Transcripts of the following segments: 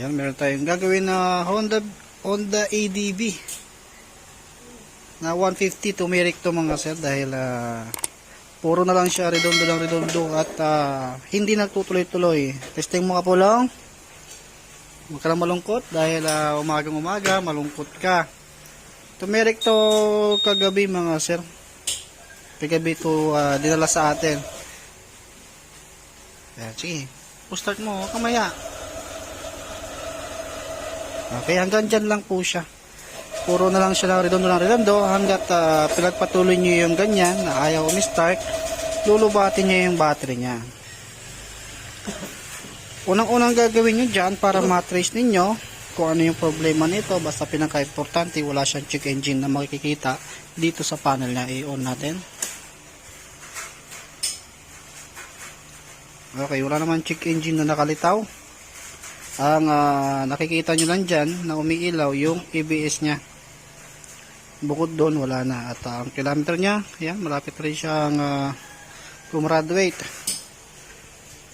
Yan, meron tayong gagawin na Honda Honda ADB na 150 tumeric to mga sir dahil ah, puro na lang siya redondo lang redondo at ah, hindi nagtutuloy-tuloy. Testing mo ka po lang. Huwag ka lang malungkot dahil ah, umagang umaga malungkot ka. Tumeric to kagabi mga sir. Kagabi to ah, dinala sa atin. Yan, sige. start mo, kamaya. Okay, hanggang dyan lang po siya. Puro na lang siya ng redondo ng redondo hanggat uh, pinagpatuloy nyo yung ganyan na ayaw umi-start, lulubatin nyo yung battery niya. Unang-unang gagawin nyo dyan para matrace ninyo kung ano yung problema nito. Basta pinaka-importante, wala siyang check engine na makikita dito sa panel niya. I-on natin. Okay, wala naman check engine na nakalitaw. Ang ah, nakikita nyo lang dyan na umiilaw yung ABS niya. Bukod doon, wala na. At ah, ang kilometer niya, yan, malapit rin siyang uh, gumraduate.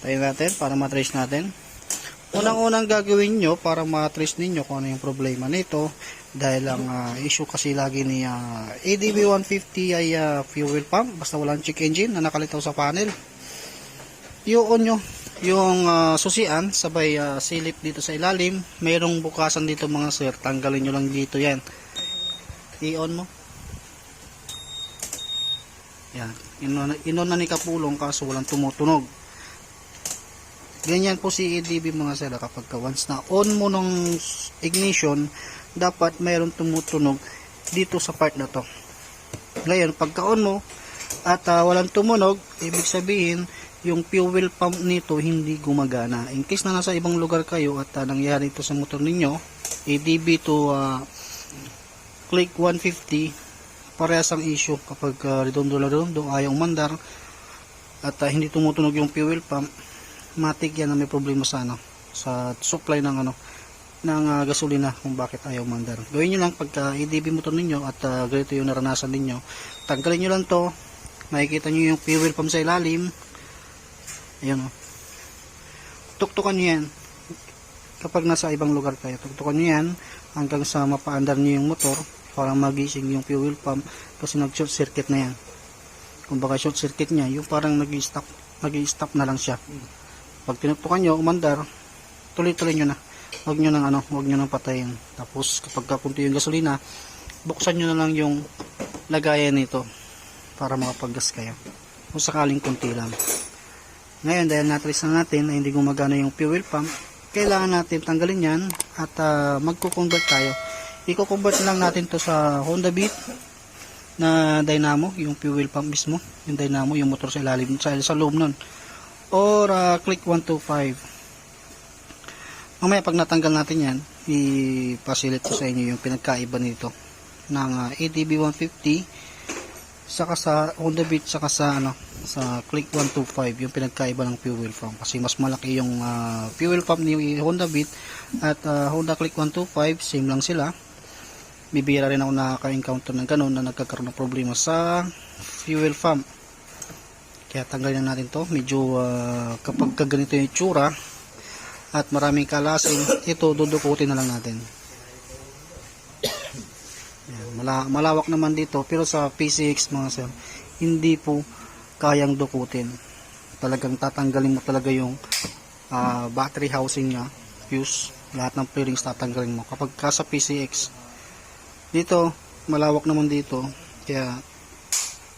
Tayo natin para matrace natin. Unang-unang gagawin nyo para matrace ninyo kung ano yung problema nito dahil ang ah, issue kasi lagi ni ah, ADB 150 ay ah, fuel pump basta walang check engine na nakalitaw sa panel i-on nyo yung ah, susian sabay ah, silip dito sa ilalim. Mayroong bukasan dito mga sir. Tanggalin nyo lang dito yan. I-on mo. Yan. Inon, inon na ni kapulong kaso walang tumutunog. Ganyan po si EDB mga sir ah, kapag ka once na on mo ng ignition dapat mayroong tumutunog dito sa part na to. Ngayon pagka on mo at ah, walang tumunog ibig sabihin yung fuel pump nito hindi gumagana. In case na nasa ibang lugar kayo at uh, nangyari ito sa motor ninyo, ADB to uh, click 150, parehas ang issue kapag uh, redondo-redondo, ayaw mandar at uh, hindi tumutunog yung fuel pump, matik yan na may problema sa ano, sa supply ng ano, ng uh, gasolina kung bakit ayaw mandar. Gawin nyo lang pagka ADB motor ninyo at uh, ganito yung naranasan ninyo, tanggalin nyo lang to, makikita nyo yung fuel pump sa ilalim, Ayan o. Tuktukan nyo yan. Kapag nasa ibang lugar kayo, tuktukan nyo yan hanggang sa mapaandar nyo yung motor para magising yung fuel pump kasi nag short circuit na yan. Kung baka short circuit niya, yung parang nag-stop nag-stop na lang siya. Pag tinuktukan nyo, umandar, tuloy-tuloy nyo na. Huwag nyo nang ano, huwag nyo nang patayin. Tapos kapag kapunti yung gasolina, buksan nyo na lang yung lagayan nito para makapag-gas kayo. Kung sakaling kunti lang. Ngayon dahil natrace na natin na hindi gumagana yung fuel pump, kailangan natin tanggalin yan at uh, magko-convert tayo. Iko-convert lang natin to sa Honda Beat na dynamo, yung fuel pump mismo, yung dynamo, yung motor sa ilalim, sa, sa loob nun. Or uh, click 125. Mamaya pag natanggal natin yan, ipasilit ko sa inyo yung pinagkaiba nito ng uh, ADB 150 saka sa Honda Beat saka sa ano sa Click 125 yung pinagkaiba ng fuel pump. Kasi mas malaki yung ah, fuel pump ni Honda Beat at ah, Honda Click 125 same lang sila. Bibira rin ako nakaka-encounter ng ganun na nagkakaroon ng problema sa fuel pump. Kaya tanggalin na natin to. Medyo ah, kapag ganito yung itsura at maraming kalasing ito dudukutin na lang natin. Yan, mala- malawak naman dito. Pero sa PCX mga sir hindi po kayang dukutin. Talagang tatanggalin mo talaga yung ah, battery housing niya fuse. Lahat ng fairings tatanggalin mo. Kapag ka sa PCX dito malawak naman dito. Kaya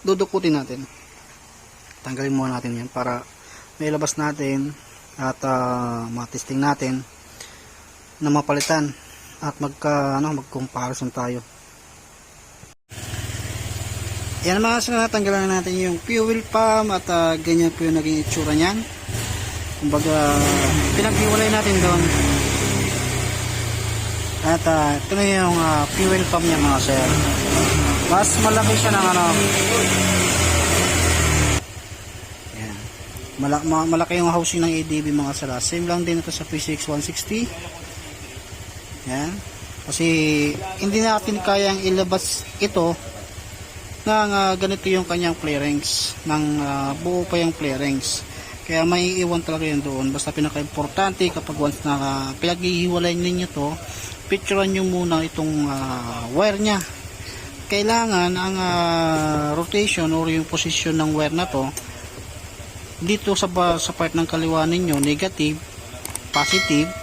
dudukutin natin. Tanggalin muna natin yan para may labas natin at uh, matesting natin na mapalitan at magka ano mag-comparison tayo yan mga sila natanggalan na natin yung fuel pump at ah, ganyan po yung naging itsura niyan. Kumbaga, pinaghiwalay natin doon. At ah, ito na yung ah, fuel pump niya mga sir. Mas malaki siya ng ano. Yan. Malaki, malaki yung housing ng ADB mga sir. Same lang din ito sa PCX 160. Yan. Kasi hindi natin kayang ilabas ito ng ah, ganito yung kanyang flarings ng ah, buo pa yung flarings Kaya may iwan talaga yun doon. Basta pinaka-importante kapag once na pinaghihiwalay ninyo to, picturean nyo muna itong ah, wire nya. Kailangan ang ah, rotation or yung position ng wire na to, dito sa, sa part ng kaliwa ninyo, negative, positive,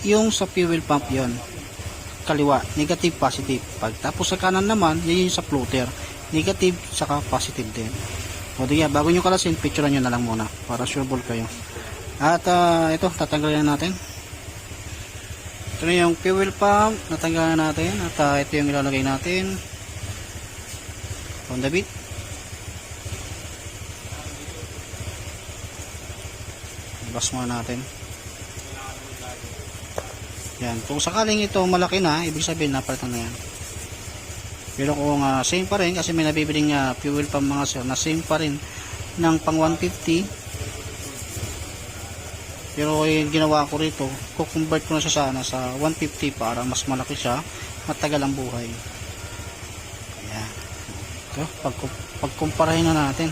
yung sa fuel pump yon kaliwa, negative, positive. Pag tapos sa kanan naman, yun yung sa floater. Negative, saka positive din. O di bago nyo kalasin, picturean nyo na lang muna para sure ball kayo. At ah, ito, tatanggalin na natin. Ito na yung fuel pump, natanggalan natin. At ah, ito yung ilalagay natin. On the beat. Bas muna natin. Yan. Kung sakaling ito malaki na, ibig sabihin napalitan na yan. Pero kung ah, same pa rin, kasi may nabibiling uh, fuel pump mga sir, na same pa rin ng pang 150. Pero yung ginawa ko rito, kukonvert ko na siya sana sa 150 para mas malaki siya, matagal ang buhay. Ayan. Ito, pag, pagkumparahin na natin.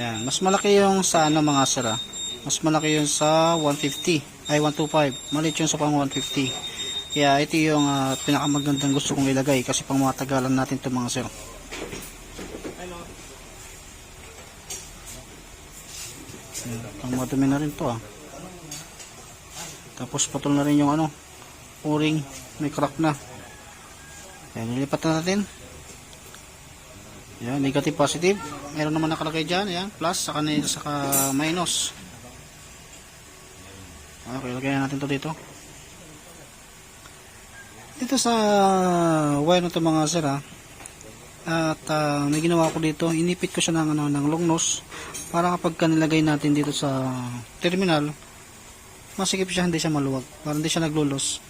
Yan, mas malaki yung sa ano mga sir ah. Mas malaki yung sa 150, ay 125. Maliit yung sa pang 150. Kaya ito yung ah, pinakamagandang gusto kong ilagay kasi pang matagalan natin to mga sir. Yan, pang madumi na rin to ah. Tapos patol na rin yung ano, o-ring, may crack na. Yan, nilipat na natin. Yan, negative positive. Meron naman nakalagay dyan. Yan, plus, saka, saka minus. Okay, lagyan na natin to dito. Dito sa wire na to mga sir ha. At ah, may ginawa ko dito, inipit ko siya ng, ano, ng long nose para kapag ka nilagay natin dito sa terminal, masikip siya, hindi siya maluwag. Para hindi siya naglulos.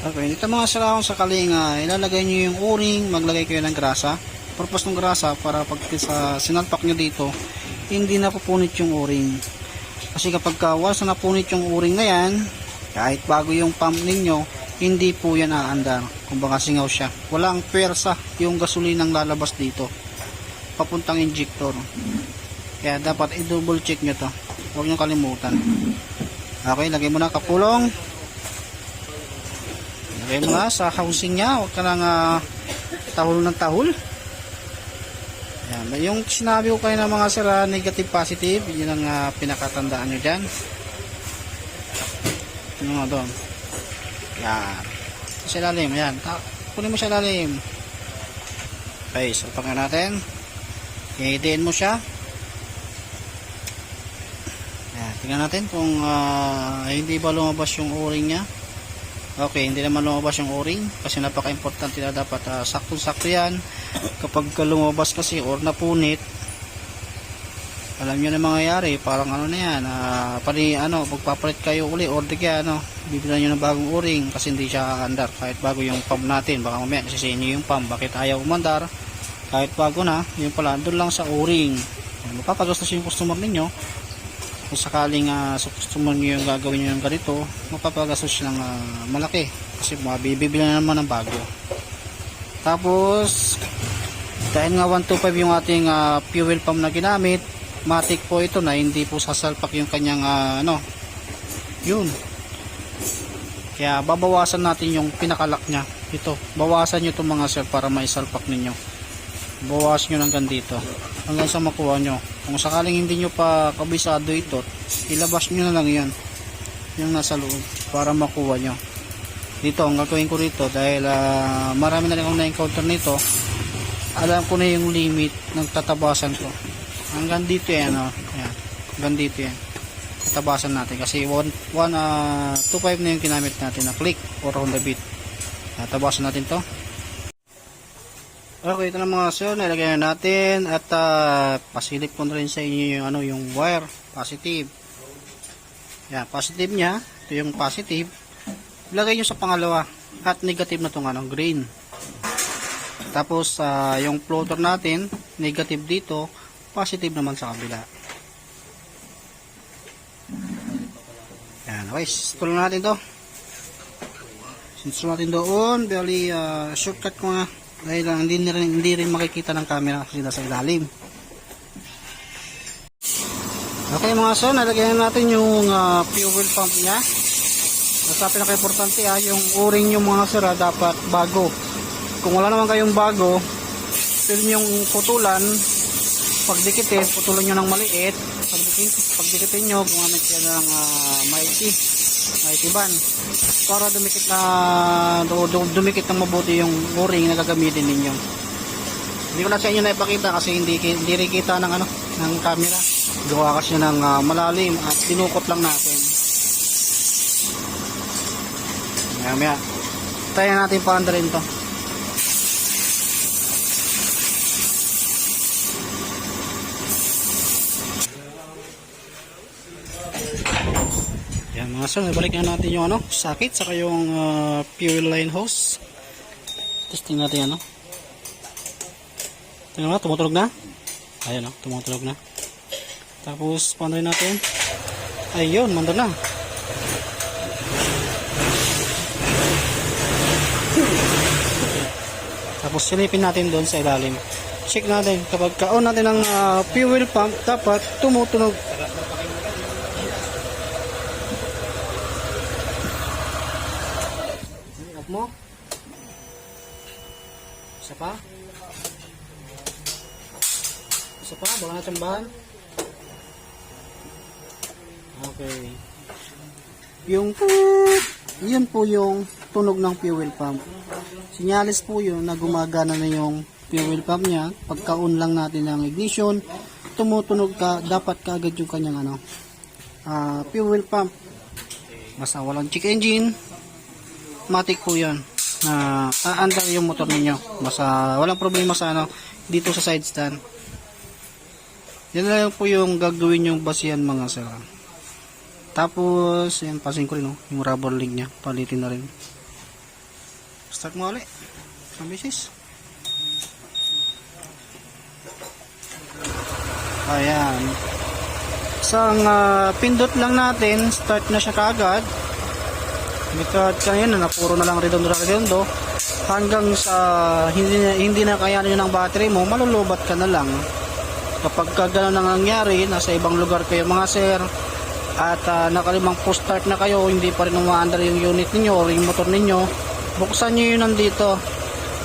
Okay, dito mga sir akong sakaling uh, ilalagay nyo yung o-ring, maglagay kayo ng grasa. Purpose ng grasa para pag sa sinalpak nyo dito, hindi na pupunit yung o-ring. Kasi kapag ka once na napunit yung o-ring na yan, kahit bago yung pump ninyo, hindi po yan aandar. Kumbaga singaw siya. Wala ang pwersa yung gasolinang lalabas dito. Papuntang injector. Kaya dapat i-double check nyo to. Huwag nyo kalimutan. Okay, lagay mo na kapulong. Mo na sa housing niya. Huwag ka lang ah, tahol ng tahol. Yan. Yung sinabi ko kayo ng mga sira, negative positive, yun ang ah, pinakatandaan nyo dyan. Ano nga doon? Yan. Sa ilalim, yan. Kunin mo sa ilalim. Okay, salpak na natin. Hihidiin mo siya. Yan, tingnan natin kung ah, hindi ba lumabas yung o-ring niya. Okay, hindi naman lumabas yung o-ring kasi napaka-importante na dapat uh, sakto-sakto yan. Kapag ka lumabas kasi or napunit, alam nyo na mangyayari, parang ano na yan, uh, pari, ano, magpapalit kayo uli or di kaya, ano, bibilan nyo ng bagong o-ring kasi hindi siya andar kahit bago yung pump natin, baka mamaya nasisihin nyo yung pump, bakit ayaw umandar, kahit bago na, yung pala, doon lang sa o-ring. Mapapagastos yung customer ninyo, kung sakaling uh, customer nyo yung gagawin nyo yung ganito mapapagastos siya ng ah, malaki. Kasi mabibili na naman ng bago. Tapos dahil nga 125 yung ating ah, fuel pump na ginamit matic po ito na hindi po sasalpak yung kanyang ah, ano yun. Kaya babawasan natin yung pinakalak nya ito bawasan nyo itong mga sir para maisalpak ninyo bawasan nyo hanggang dito hanggang sa makuha nyo. Kung sakaling hindi nyo pa kabisado ito ilabas nyo na lang yan. Yung nasa loob para makuha nyo. Dito ang gagawin ko rito dahil ah, marami na rin akong na-encounter nito. Alam ko na yung limit ng tatabasan ko. Hanggang dito yan oh. yan. hanggang dito yan. Tatabasan natin. Kasi 1 1 uh, 2.5 na yung ginamit natin. Na click or on the beat. Tatabasan natin to Okay, ito na mga sir, nilagay na natin at uh, pasilip ko na rin sa inyo yung ano yung wire, positive. Yan, positive niya, ito yung positive. Ilagay nyo sa pangalawa at negative na itong ano, green. Tapos ah, yung floater natin, negative dito, positive naman sa kabila. Okay, install natin to. Install natin doon. Bali, ah, shortcut ko nga. Dahil lang, hindi, rin, hindi rin makikita ng camera kasi nasa ilalim. Okay mga son, nalagyan natin yung ah, fuel pump niya. Nasa pinaka-importante ah, yung o-ring yung mga sira dapat bago. Kung wala naman kayong bago, pwede yung putulan, pagdikitin, putulan nyo ng maliit, pagdikitin, pagdikitin nyo, gumamit kayo ng uh, maiti, maiti ban. Para dumikit na, du- du- dumikit ng mabuti yung o-ring na gagamitin ninyo. Hindi ko na sa inyo na ipakita kasi hindi, hindi rin kita ng ano, ng camera. Gawa kasi ng ah, malalim at dinukot lang natin. Maya maya. Tayo natin paanda rin to. Yan mga son, balik na natin yung ano, sakit saka yung ah, fuel line hose. Testing natin ano. Tingnan mo, tumutunog na. Ayan o, tumutunog na. Tapos, paano rin natin? Ayun, manda na. Tapos, silipin natin doon sa ilalim. Check natin, kapag ka-on natin ng ah, fuel pump, dapat tumutunog. Off mo. Isa pa. Isa pa, baka na tsambahan. Okay. Yung yun po yung tunog ng fuel pump. Sinyalis po yun na gumagana na yung fuel pump niya. Pagka-on lang natin ng ignition, tumutunog ka, dapat kaagad yung kanyang ano, ah, fuel pump. Basta walang check engine, matik po yun na aandar yung motor ninyo. Basta walang problema sa ano, dito sa side stand. Yan lang po yung gagawin yung basihan mga sir. Tapos, yan, pasin ko rin, oh, yung rubber link niya. Palitin na rin. Start mo ulit. Ang bisis. Ayan. Isang ah, pindot lang natin, start na siya kaagad. Because kanina, napuro na lang redondo-redondo. Hanggang sa hindi na, hindi na kayanin ng battery mo, malulubat ka na lang kapag ka ganun ang nangyari, nasa ibang lugar kayo mga sir, at uh, nakalimang post start na kayo, hindi pa rin umaandar yung unit ninyo or yung motor ninyo, buksan nyo yun nandito,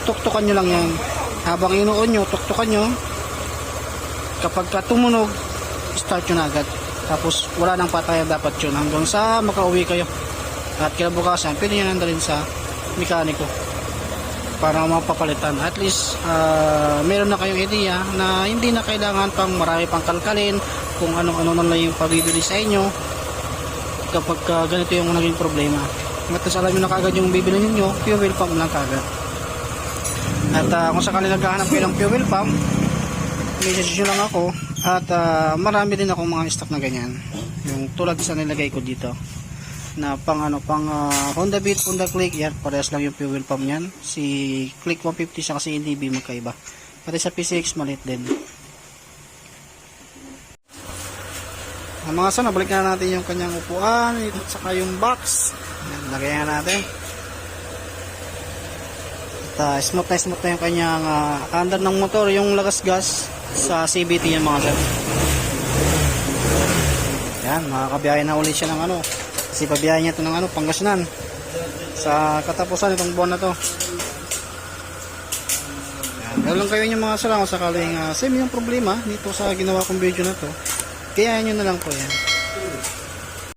tuktukan nyo lang yan. Habang inuon nyo, tuktukan nyo, kapag ka tumunog, start nyo na agad. Tapos wala nang patayan dapat yun hanggang sa makauwi kayo. At kinabukasan, pwede nyo nandalin sa mekaniko para mapapalitan. At least, ah, meron na kayong idea na hindi na kailangan pang marami pang kalkalin kung ano-ano na lang yung pabibili sa inyo kapag ah, ganito yung naging problema. At alam nyo na kagad yung bibili ninyo, fuel pump lang kagad. At ah, kung sakali naghahanap kayo ng fuel pump, message nyo lang ako at ah, marami din akong mga stock na ganyan. Yung tulad sa nilagay ko dito na pang ano pang ah, Honda Beat, Honda Click, yan parehas lang yung fuel pump niyan. Si Click 150 siya kasi NDB magkaiba. Pati sa PCX maliit din. Ang mga son, balik na natin yung kanyang upuan, at saka yung box. Yan, lagayan natin. At ah, smooth na smooth na yung kanyang uh, under ng motor, yung lagas gas sa CVT yan mga son. Yan, makakabiyahe na ulit siya ng ano, kasi pabiyahe niya ito ng ano, Pangasinan. Sa katapusan itong buwan na to. Yan. Lang kayo yung mga salang sakaling uh, same yung problema dito sa ginawa kong video na to. Kaya nyo na lang po yan.